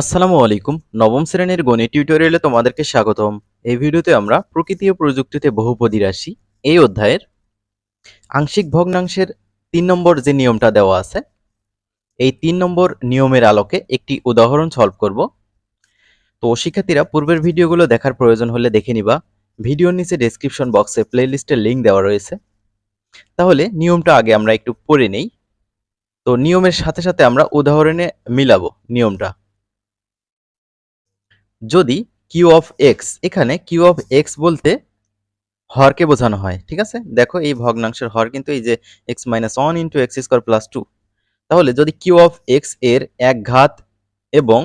আসসালামু আলাইকুম। নবম শ্রেণির গণিত টিউটোরিয়ালে তোমাদেরকে স্বাগতম। এই ভিডিওতে আমরা প্রকৃতি ও প্রযুক্তিতে বহুপদী রাশি এই অধ্যায়ের আংশিক ভগ্নাংশের তিন নম্বর যে নিয়মটা দেওয়া আছে, এই তিন নম্বর নিয়মের আলোকে একটি উদাহরণ সলভ করব। তো শিক্ষার্থীরা, পূর্বের ভিডিওগুলো দেখার প্রয়োজন হলে দেখে নিবা। ভিডিওর নিচে ডেসক্রিপশন বক্সে প্লেলিস্টের লিঙ্ক দেওয়া রয়েছে। তাহলে নিয়মটা আগে আমরা একটু পড়ে নেই। তো নিয়মের সাথে সাথে আমরা উদাহরণে মিলাবো নিয়মটা। যদি কিউ অফ এক্স এখানে কিউ অফ এক্স বলতে হরকে বোঝানো হয়, ঠিক আছে? দেখো এই ভগ্নাংশের হর কিন্তু এই যে X minus one into X square plus two তাহলে যদি কিউ অফ এক্সের এক ঘাত এবং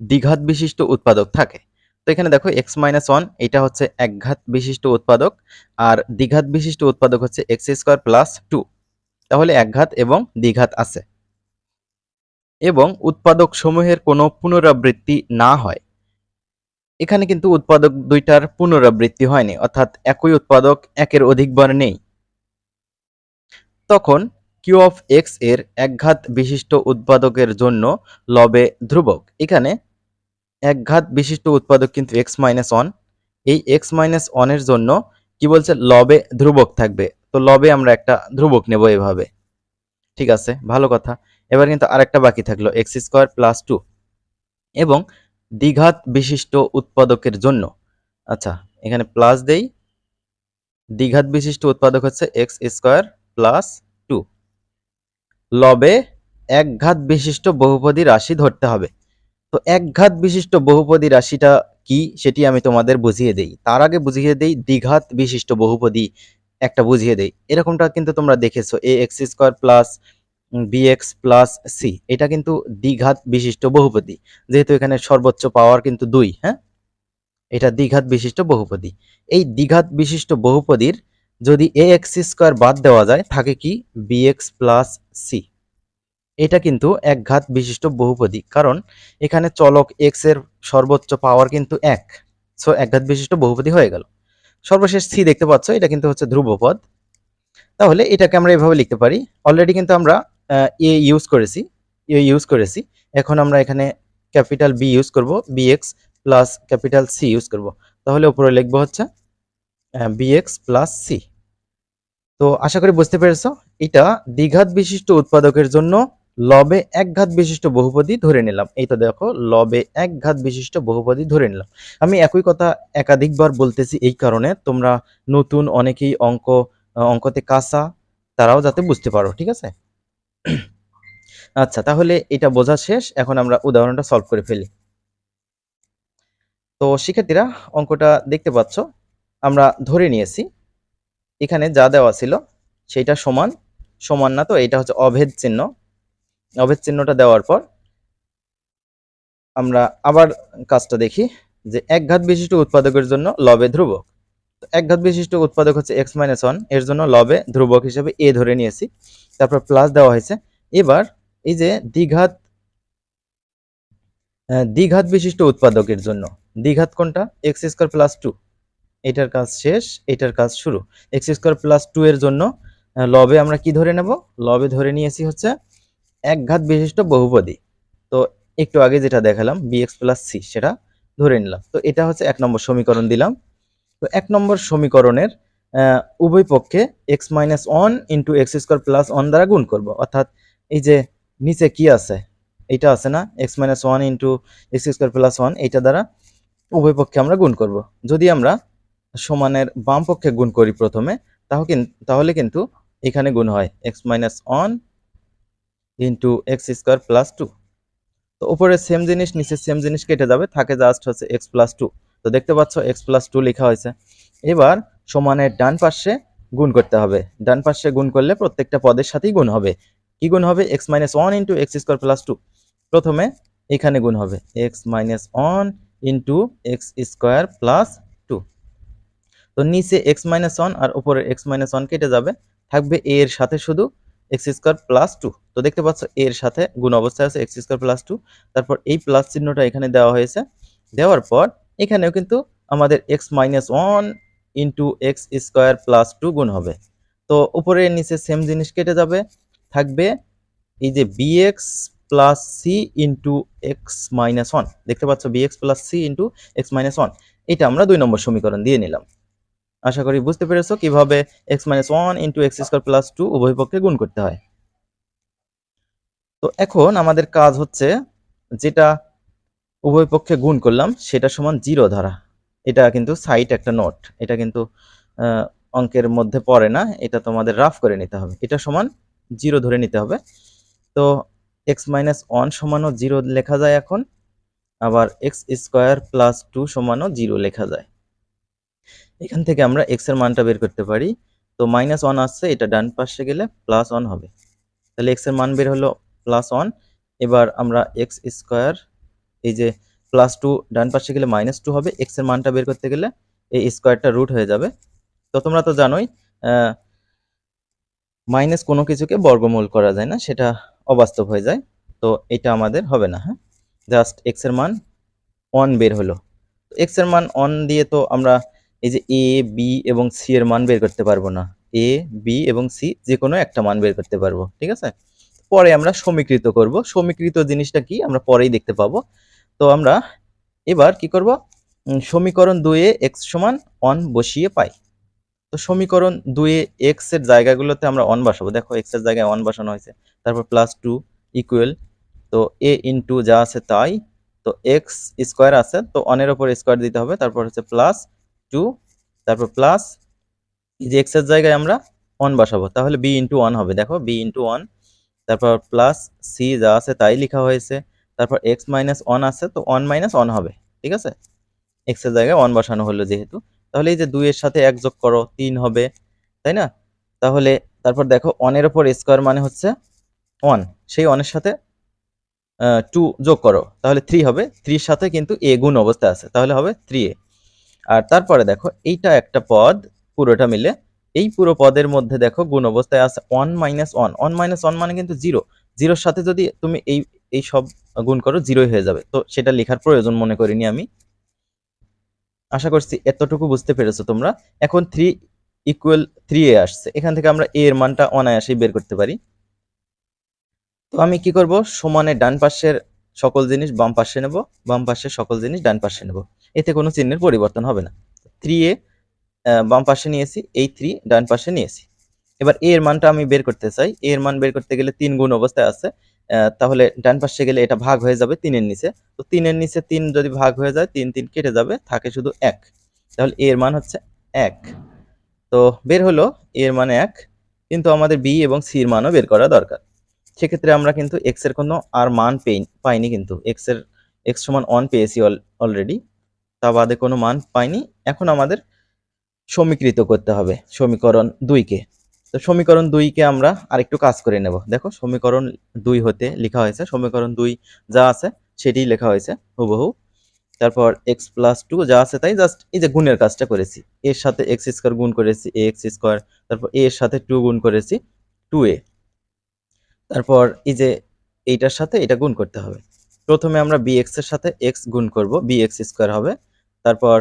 দ্বিঘাত বিশিষ্ট উৎপাদক থাকে, তো এখানে দেখো এক্স মাইনাস ওয়ান এটা হচ্ছে এক ঘাত বিশিষ্ট উৎপাদক, আর দ্বিঘাত বিশিষ্ট উৎপাদক হচ্ছে এক্স স্কোয়ার প্লাস টু তাহলে এক ঘাত এবং দ্বিঘাত আছে। এবং উৎপাদক সমূহের কোনো পুনরাবৃত্তি না হয়। এখানে কিন্তু উৎপাদক দুইটার পুনরাবৃত্তি হয়নি, অর্থাৎ একই উৎপাদক একের অধিকবার নেই। তখন কিউ অফ এক্সের একঘাত বিশিষ্ট উৎপাদকের জন্য লবে ধ্রুবক। এখানে একঘাত বিশিষ্ট উৎপাদক কিন্তু এক্স মাইনাস ওয়ান এই এক্স মাইনাস ওয়ানের জন্য কি বলছে? লবে ধ্রুবক থাকবে। তো লবে আমরা একটা ধ্রুবক নেব এভাবে। ঠিক আছে? ভালো কথা। এবার কিন্তু আরেকটা বাকি থাকল, এক্স স্কোয়ার প্লাস টু এবং দ্বিঘাত বিশিষ্ট উৎপাদকের জন্য। আচ্ছা এখানে প্লাস দেই, দ্বিঘাত বিশিষ্ট উৎপাদক হচ্ছে এক্স স্কোয়ার প্লাস টু। লবে একঘাত বিশিষ্ট বহুপদী রাশি ধরতে হবে। তো একঘাত বিশিষ্ট বহুপদী রাশিটা কি সেটি আমি তোমাদের বুঝিয়ে দেই। তার আগে বুঝিয়ে দেই দ্বিঘাত বিশিষ্ট বহুপদী, একটা বুঝিয়ে দেই। এরকমটা কিন্তু তোমরা দেখেছ, A X square plus BX plus C এটা কিন্তু দ্বিঘাত বিশিষ্ট বহুপদী। যেহেতু এখানে সর্বোচ্চ পাওয়ার কিন্তু দুই হ্যাঁ? এটা দ্বিঘাত বিশিষ্ট বহুপদী। এই দ্বিঘাত বিশিষ্ট বহুপদীর যদি এ এক্স স্কোয়ার বাদ দেওয়া যায়, থাকে কি বিএক্স প্লাস সি এটা কিন্তু এক ঘাত বিশিষ্ট বহুপদী, কারণ এখানে চলক এক্সের সর্বোচ্চ পাওয়ার কিন্তু এক। সো এক ঘাত বিশিষ্ট বহুপদী হয়ে গেল। সর্বশেষ সি দেখতে পাচ্ছ, এটা কিন্তু হচ্ছে ধ্রুবপদ। তাহলে এটাকে আমরা এভাবে লিখতে পারি। অলরেডি কিন্তু আমরা এ ইউজ করেছি এ ইউজ করেছি। এখন আমরা এখানে ক্যাপিটাল বি ইউজ করব BX plus capital C use করব। তাহলে উপরে লিখব হচ্ছে বিএক্স প্লাস সি তো আশা করি বুঝতে পেরেছ, এটা দ্বিঘাত বিশিষ্ট উৎপাদকের জন্য লবে এক ঘাত বিশিষ্ট বহুপদী ধরে নিলাম। এই তো দেখো, লবে এক ঘাত বিশিষ্ট বহুপদী ধরে নিলাম। আমি একই কথা একাধিকবার বলতেছি এই কারণে, তোমরা নতুন অনেকেই অঙ্ক, অঙ্কতে কাঁচা, তারাও যাতে বুঝতে পারো, ঠিক আছে? আচ্ছা তাহলে এটা বোঝা শেষ। এখন আমরা উদাহরণটা সলভ করে ফেলি। তো শিক্ষার্থীরা, অঙ্কটা দেখতে পাচ্ছ। আমরা ধরে নিয়েছি, এখানে যা দেওয়া ছিল সেইটা সমান সমান না তো এটা হচ্ছে অভেদ চিহ্ন। অভেদ চিহ্নটা দেওয়ার পর আমরা আবার কাজটা দেখি যে এক ঘাত বিশিষ্ট উৎপাদকের জন্য লবে ধ্রুবক। এক ঘাত বিশিষ্ট উৎপাদক হচ্ছে এক্স মাইনাস ওয়ানের জন্য লবে ধ্রুবক হিসেবে এ ধরে নিয়েছি। তারপর প্লাস দেওয়া হয়েছে। এবার এই যে দ্বিঘাত দ্বিঘাত বিশিষ্ট উৎপাদকের জন্য, দ্বিঘাত কোনটা? এক্স স্কোয়ার প্লাস টু এটার কাজ শেষ, এটার কাজ শুরু। এক্স স্কোয়ার প্লাস টু এর জন্য লবে আমরা কি ধরে নেব? লবে ধরে নিয়েছি হচ্ছে এক ঘাত বিশিষ্ট বহুপদী। তো একটু আগে যেটা দেখালাম বিএক্স প্লাস সি সেটা ধরে নিলাম। তো এটা হচ্ছে এক নম্বর সমীকরণ দিলাম। তো এক নম্বর সমীকরণের উভয় পক্ষে X minus one into X square plus one দ্বারা গুণ করব। অর্থাৎ এই যে নিচে কি আছে? এটা আছে না? X minus one into X square plus one এইটা দ্বারা উভয় পক্ষে আমরা গুণ করব। যদি আমরা সমানের বাম পক্ষে গুণ করি প্রথমে তাও তাহলে কিন্তু এখানে গুণ হয় X minus one into X square plus two তো উপরে সেম জিনিস, নিচে সেম জিনিস কেটে যাবে, থাকে জাস্ট হচ্ছে এক্স প্লাস টু তো দেখতে পাচ্ছ এক্স প্লাস টু লেখা হয়েছে। এবার সমানের ডান পাশে গুণ করতে হবে। ডান পাশে গুণ করলে প্রত্যেকটা পদের সাথেই গুণ হবে। কি গুণ হবে? X minus one into X square plus two প্রথমে এখানে গুণ হবে। X minus one into X square plus two তো নিচে এক্স মাইনাস ওয়ান আর উপরে এক্স মাইনাস ওয়ান কেটে যাবে। থাকবে এ এর সাথে শুধু এক্স স্কোয়ার প্লাস টু তো দেখতে পাচ্ছ এর সাথে গুণ অবস্থায় আছে এক্স স্কোয়ার প্লাস টু তারপর এই প্লাস চিহ্নটা এখানে দেওয়া হয়েছে। দেওয়ার পর এখানেও কিন্তু আমাদের X minus one into X square plus two গুণ হবে। তো উপরে নিচে সেম জিনিস কেটে যাবে, থাকবে এই যে BX plus C into X minus one দেখতে পাচ্ছ B X plus C into X minus one এটা আমরা দুই নম্বর সমীকরণ দিয়ে নিলাম। আশা করি বুঝতে পেরেছ কীভাবে X minus one into X square plus two উভয় পক্ষে গুণ করতে হয়। তো এখন আমাদের কাজ হচ্ছে যেটা উভয় পক্ষে গুণ করলাম, সেটা সমান জিরো ধরা। এটা কিন্তু সাইট একটা নোট এটা কিন্তু অঙ্কের মধ্যে পড়ে না, এটা তোমাদের রাফ করে নিতে হবে। এটা সমান জিরো ধরে নিতে হবে। তো এক্স মাইনাস ওয়ান সমানও জিরো লেখা যায় এখন, আবার এক্স স্কোয়ার প্লাস টু সমানও জিরো লেখা যায়। এখান থেকে আমরা এক্সের মানটা বের করতে পারি। তো মাইনাস ওয়ান আসছে, এটা ডান পাশে গেলে প্লাস ওয়ান হবে। তাহলে এক্সের মান বের হলো প্লাস ওয়ান এবার আমরা এক্স স্কোয়ার এই যে প্লাস টু ডান পাশে গেলে মাইনাস টু হবে এক্সের মানটা বের করতে গেলে এই স্কোয়ারটা রুট হয়ে যাবে। তো তোমরা তো জানোই মাইনাস কোনো কিছুকে বর্গমূল করা যায় না, সেটা অবাস্তব হয়ে যায়। তো এটা আমাদের হবে না হ্যাঁ? জাস্ট এক্সের মান ওয়ান বের হলো। এক্সের মান ওয়ান দিয়ে তো আমরা এই যে এ বি এবং সি এর মান বের করতে পারব না। এ বি এবং সি যে কোনো একটা মান বের করতে পারব, ঠিক আছে? পরে আমরা সমীকৃত করব। সমীকৃত জিনিসটা কি? আমরা পরেই দেখতে পাবো। তো আমরা এবার কি করব? সমীকরণ দুয়ে এক্স সমান ওয়ান বসিয়ে পাই। তো সমীকরণ দুয়ে এক্সের জায়গাগুলোতে আমরা ওয়ান বসাবো। দেখো এক্সের জায়গায় ওয়ান বসানো হয়েছে। তারপর প্লাস টু ইকুয়াল তো এ ইন্টু যা আছে তাই। তো এক্স স্কোয়ার আছে, তো অনের ওপর স্কোয়ার দিতে হবে। তারপর হচ্ছে প্লাস টু তারপর প্লাস যে এক্সের জায়গায় আমরা ওয়ান বসাবো। তাহলে বি ইন্টু ওয়ান হবে। দেখো বি ইন্টু ওয়ান তারপর প্লাস সি যা আছে তাই লেখা হয়েছে। তারপর এক্স মাইনাস ওয়ান আছে, তো ওয়ান মাইনাস ওয়ান হবে, ঠিক আছে? এক্সের জায়গায় ওয়ান বসানো হলো যেহেতু। তাহলে এই যে দুইয়ের সাথে এক যোগ করো, তিন হবে, তাই না? তাহলে তারপর দেখো ওয়ানের ওপর স্কোয়ার মানে হচ্ছে ওয়ান সেই ওয়ানের সাথে টু যোগ করো, তাহলে থ্রি হবে। থ্রির সাথে কিন্তু এ গুণ অবস্থায় আছে, তাহলে হবে থ্রি এ আর তারপরে দেখো, এইটা একটা পদ, পুরোটা মিলে, এই পুরো পদের মধ্যে দেখো গুণ অবস্থায় আছে one minus one one minus one মানে কিন্তু জিরো জিরোর সাথে যদি তুমি এই এই সব গুণ করো জিরোই হয়ে যাবে। তো সেটা লেখার প্রয়োজন মনে করিনি আমি। আশা করছি এতটুকু বুঝতে পেরেছ তোমরা। এখন থ্রি ইকুয়াল থ্রি এ আসছে। এখান থেকে আমরা এ এর মানটা অনায়াসেই বের করতে পারি। তো আমি কি করব? সমানে ডান পাশের সকল জিনিস বাম পাশে নেব। বাম পাশের সকল জিনিস ডান পাশে নেব। এতে কোনো চিহ্নের পরিবর্তন হবে না। থ্রি এ বাম পাশে নিয়েছি, এই থ্রি ডান পাশে নিয়েছি। এবার এ এর মানটা আমি বের করতে চাই। এ এর মান বের করতে গেলে তিন গুণ অবস্থায় আছে। তাহলে ডান পাশে গেলে এটা ভাগ হয়ে যাবে তিনের নিচে। তো তিনের নিচে তিন যদি ভাগ হয়ে যায়, তিন তিন কেটে যাবে, থাকে শুধু এক। তাহলে এর মান হচ্ছে এক। তো বের হলো, এর মান এক, কিন্তু আমাদের বি এবং সির মানও বের করা দরকার। সেক্ষেত্রে আমরা কিন্তু এক্সের কোনো আর মান পেই পাইনি কিন্তু। এক্সের এক্স সমান ওয়ান পেয়েছি অলরেডি তা বাদে কোনো মান পাইনি। এখন আমাদের সমীকৃত করতে হবে সমীকরণ দুইকে। তো সমীকরণ দুইকে আমরা আরেকটু কাজ করে নেব। দেখো, সমীকরণ দুই হতে লেখা হয়েছে, সমীকরণ দুই যা আছে সেটাই লেখা হয়েছে হুবহু। তারপর এক্স প্লাস টু যা আছে তাই জাস্ট এই যে গুণের কাজটা করেছি। এর সাথে এক্স স্কোয়ার গুণ করেছি এ এক্স স্কোয়ার তারপর এর সাথে টু গুণ করেছি টু এ তারপর এই যে এইটার সাথে এটা গুণ করতে হবে। প্রথমে আমরা বি এক্সের সাথে এক্স গুণ করব বি এক্স স্কোয়ার হবে। তারপর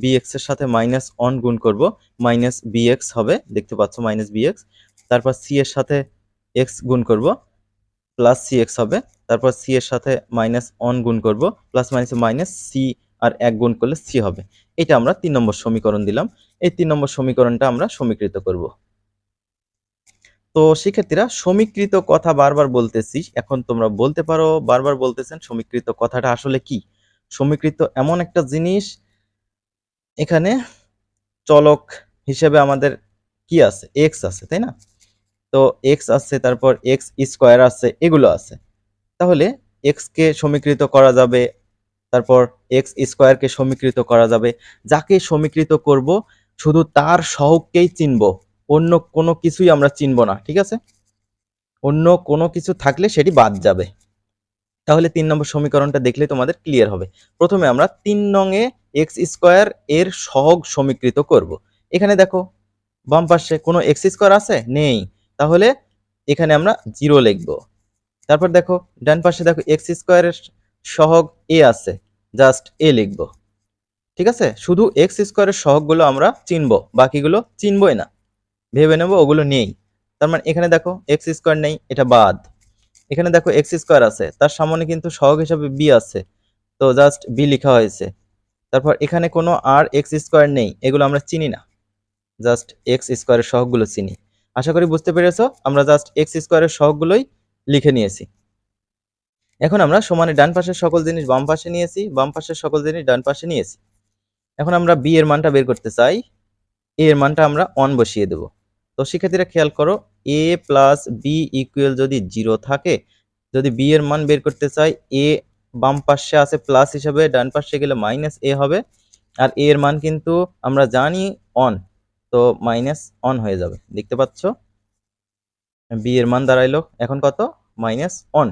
বি এক্সের সাথে মাইনাস ওয়ান গুণ করব মাইনাস বি এক্স হবে, দেখতে পাচ্ছ মাইনাস বি এক্স তারপর সি এর সাথে এক্স গুণ করব প্লাস সি এক্স হবে, তারপর সি এর সাথে মাইনাস ওয়ান গুণ করব প্লাস মাইনাস মাইনাস সি আর এক গুণ করলে সি হবে। এটা আমরা তিন নম্বর সমীকরণ দিলাম, এই তিন নম্বর সমীকরণটা আমরা সমীকৃত করব। তো শিক্ষার্থীরা, সমীকৃত কথা বারবার বলতেছি, এখন তোমরা বলতে পারো, বারবার বলতেছেন, সমীকৃত কথাটা আসলে কি? সমীকৃত এমন একটা জিনিস এখানে চলক হিসেবে আমাদের কি আছে? এক্স আছে, তাই না? তো এক্স আছে, তারপর এক্স স্কোয়ার আছে, এগুলো আছে। তাহলে এক্স কে সমীকৃত করা যাবে, তারপর এক্স স্কোয়ারকে সমীকৃত করা যাবে। যাকে সমীকৃত করব, শুধু তার সহগকেই চিনব। অন্য কোনো কিছুই আমরা চিনব না, ঠিক আছে? অন্য কোনো কিছু থাকলে সেটি বাদ যাবে। তাহলে তিন নম্বর সমীকরণটা দেখলে তোমাদের ক্লিয়ার হবে। প্রথমে আমরা তিন নংয়ে এক্স স্কোয়ার এর সহগ সমীকৃত করব। এখানে দেখো, বাম পাশে কোনো এক্স স্কোয়ার আছে? নেই। তাহলে এখানে আমরা জিরো লিখব। তারপর দেখো, ডান পাশে দেখো, এক্স স্কোয়ারের সহগ এ আছে। জাস্ট এ লিখব। ঠিক আছে? শুধু এক্স স্কোয়ারের সহগগুলো আমরা চিনব, বাকিগুলো চিনবই না। ভেবে নেব, ওগুলো নেই। তার মানে এখানে দেখো, এক্স স্কোয়ার নেই, এটা বাদ। এখানে দেখো, এক্স স্কোয়ার আছে। তার সামনে কিন্তু সহগ হিসাবে বি আছে। তো জাস্ট বি লেখা হয়েছে। তারপর এখানে কোনো আর এক্স স্কোয়ার নেই, এগুলো আমরা চিনি না। জাস্ট এক্স স্কোয়ারের সহগগুলো চিনি। আশা করি বুঝতে পেরেছ, আমরা জাস্ট এক্স স্কোয়ারের সহগগুলোই লিখে নিয়েছি। এখন আমরা সমানে ডান পাশের সকল জিনিস বাম পাশে নিয়েছি, বাম পাশের সকল জিনিস ডান পাশে নিয়েছি। এখন আমরা বি এর মানটা বের করতে চাই। এ এর মানটা আমরা অন বসিয়ে দেব। তো শিক্ষার্থীরা খেয়াল করো এ প্লাস বি ইকুয়াল যদি জিরো থাকে, যদি বি এর মান বের করতে চাই এ বাম পাশে আছে প্লাস হিসাবে, ডান পাশে গেলে মাইনাস এ হবে। আর এ এর মান কিন্তু আমরা জানি অন তো মাইনাস অন হয়ে যাবে। দেখতে পাচ্ছ? বি এর মান দাঁড়াইলো। এখন কত? মাইনাস অন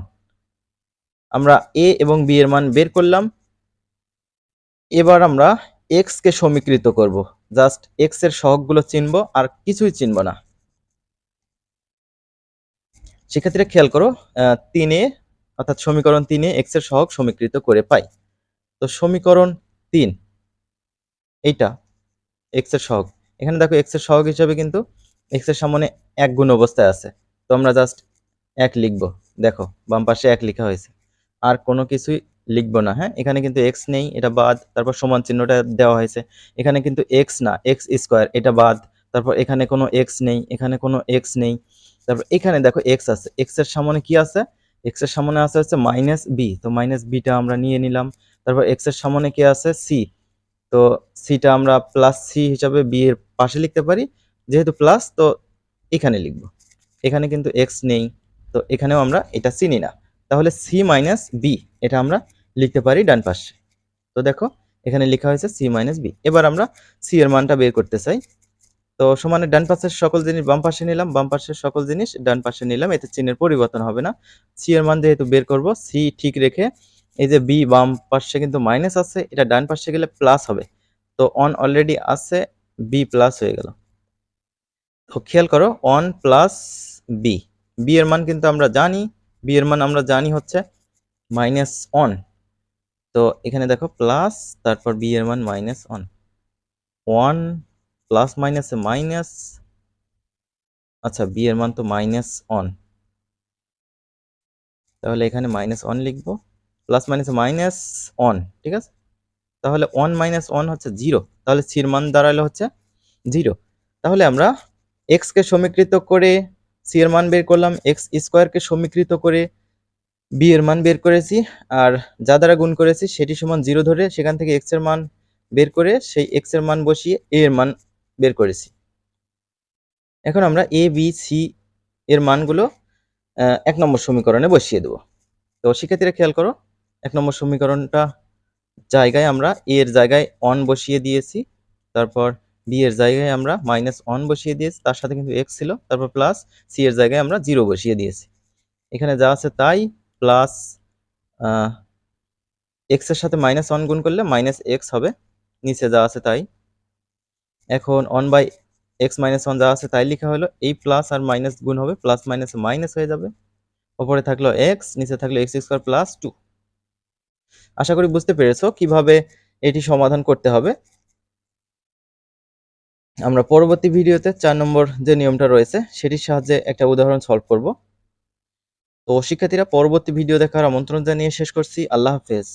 আমরা এ এবং বি এর মান বের করলাম। এবার আমরা এক্স কে সমীকৃত করব। জাস্ট এক্সের সহগগুলো চিনব, আর কিছুই চিনব না। শিক্ষার্থীরা খেয়াল করো তিনে অর্থাৎ সমীকরণ তিনে এক্সের সহগ সমীকৃত করে পাই। তো সমীকরণ তিন, এইটা এক্সের সহগ। এখানে দেখো এক্সের সহগ হিসাবে কিন্তু এক্সের সামনে এক গুণ অবস্থায় আছে। তো আমরা জাস্ট এক লিখব। দেখো, বাম পাশে এক লেখা হয়েছে। আর কোনো কিছুই লিখব না হ্যাঁ? এখানে কিন্তু এক্স নেই, এটা বাদ, তারপর সমান চিহ্নটা দেওয়া হয়েছে। এখানে কিন্তু এক্স না এক্স স্কোয়ার এটা বাদ। তারপর এখানে কোনো এক্স নেই, এখানে কোনো এক্স নেই। তারপর এখানে দেখো এক্স আছে। এক্সের সামনে কি আছে? এক্সের সামনে আছে হচ্ছে মাইনাস বি তো মাইনাস বিটা আমরা নিয়ে নিলাম। তারপর এক্সের সামনে কি আছে? সি তো সিটা আমরা প্লাস সি হিসাবে বি এর পাশে লিখতে পারি। যেহেতু প্লাস তো এখানে লিখব। এখানে কিন্তু এক্স নেই, তো এখানেও আমরা এটা চিনি না। তাহলে সি মাইনাস বি এটা আমরা লিখতে পারি ডান পাশে। তো দেখো, এখানে লেখা হয়েছে সি মাইনাস বি এবার আমরা সি এর মানটা বের করতে চাই। তো সমানে ডান পাশের সকল জিনিস বাম পাশে নিলাম, বাম পাশের সকল জিনিস ডান পাশে নিলাম, এতে চিহ্নের পরিবর্তন হবে না। সি এর মান যেহেতু বের করব সি ঠিক রেখে এই যে বি বাম পাশে কিন্তু মাইনাস আছে, এটা ডান পাশে গেলে প্লাস হবে। তো অন অলরেডি আছে বি প্লাস হয়ে গেল। তো খেয়াল করো অন প্লাস বি বি এর মান কিন্তু আমরা জানি বি এর মান আমরা জানি হচ্ছে মাইনাস অন তো এখানে দেখো প্লাস তারপর বি এর মান মাইনাস অন ওয়ান প্লাস মাইনাসে মাইনাস আচ্ছা বি এর মান তো মাইনাস অন তাহলে এখানে মাইনাস অন লিখব। প্লাস মাইনাসে মাইনাস অন ঠিক আছে? তাহলে ওয়ান মাইনাস ওয়ান হচ্ছে জিরো তাহলে সির মান দাঁড়াল হচ্ছে জিরো তাহলে আমরা এক্স কে সমীকৃত করে সি এর মান বের করলাম। এক্স স্কোয়ারকে সমীকৃত করে বি এর মান বের করেছি। আর যা দ্বারা গুণ করেছি, সেটি সমান জিরো ধরে সেখান থেকে এক্সের মান বের করে সেই এক্সের মান বসিয়ে এ এর মান বের করেছি। এখন আমরা এ বি সি এর মানগুলো এক নম্বর সমীকরণে বসিয়ে দেবো। তো শিক্ষার্থীরা খেয়াল করো, এক নম্বর সমীকরণটা জায়গায় আমরা এ এর জায়গায় অন বসিয়ে দিয়েছি, তারপর বি এর জায়গায় আমরা মাইনাস অন বসিয়ে দিয়েছি, তার সাথে কিন্তু এক্স ছিল, তারপর প্লাস সি এর জায়গায় আমরা জিরো বসিয়ে দিয়েছি। এখানে যা আছে তাই প্লাস এক্সের সাথে মাইনাস ওয়ান গুণ করলে মাইনাস এক্স হবে, নিচে যা আছে তাই। এখন one by X minus one যা আছে তাই লেখা হলো, এই প্লাস আর মাইনাস গুণ হবে প্লাস মাইনাস মাইনাস হয়ে যাবে। ওপরে থাকল এক্স নিচে থাকল এক্স স্কোয়ার প্লাস টু আশা করি বুঝতে পেরেছ কীভাবে এটি সমাধান করতে হবে। আমরা পরবর্তী ভিডিওতে চার নম্বর যে নিয়মটা রয়েছে, সেটির সাহায্যে একটা উদাহরণ সলভ করব। তো শিক্ষার্থীরা, পরবর্তী ভিডিও দেখার আমন্ত্রণ জানিয়ে শেষ করছি। আল্লাহ হাফেজ।